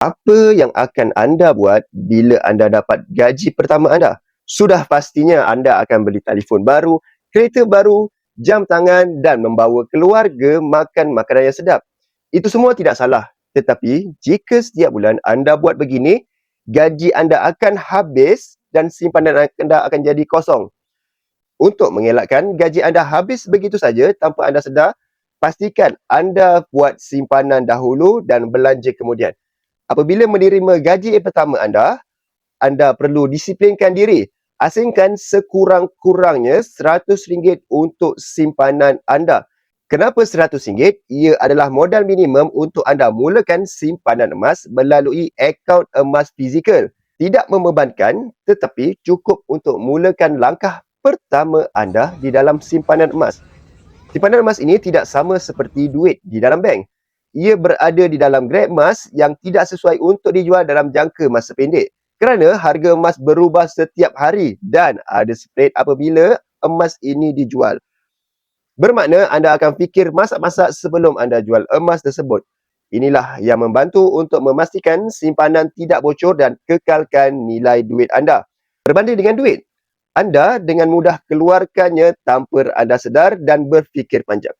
Apa yang akan anda buat bila anda dapat gaji pertama anda? Sudah pastinya anda akan beli telefon baru, kereta baru, jam tangan dan membawa keluarga makan makanan yang sedap. Itu semua tidak salah. Tetapi jika setiap bulan anda buat begini, gaji anda akan habis dan simpanan anda akan jadi kosong. Untuk mengelakkan gaji anda habis begitu saja tanpa anda sedar, pastikan anda buat simpanan dahulu dan belanja kemudian apabila menerima gaji pertama anda, anda perlu disiplinkan diri. Asingkan sekurang-kurangnya RM100 untuk simpanan anda. Kenapa RM100? Ia adalah modal minimum untuk anda mulakan simpanan emas melalui akaun emas fizikal. Tidak membebankan tetapi cukup untuk mulakan langkah pertama anda di dalam simpanan emas. Simpanan emas ini tidak sama seperti duit di dalam bank ia berada di dalam grade emas yang tidak sesuai untuk dijual dalam jangka masa pendek. Kerana harga emas berubah setiap hari dan ada spread apabila emas ini dijual. Bermakna anda akan fikir masak-masak sebelum anda jual emas tersebut. Inilah yang membantu untuk memastikan simpanan tidak bocor dan kekalkan nilai duit anda. Berbanding dengan duit, anda dengan mudah keluarkannya tanpa anda sedar dan berfikir panjang.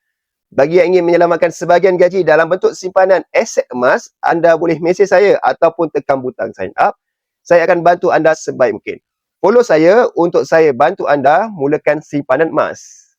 Bagi yang ingin menyelamatkan sebahagian gaji dalam bentuk simpanan aset emas, anda boleh mesej saya ataupun tekan butang sign up. Saya akan bantu anda sebaik mungkin. Follow saya untuk saya bantu anda mulakan simpanan emas.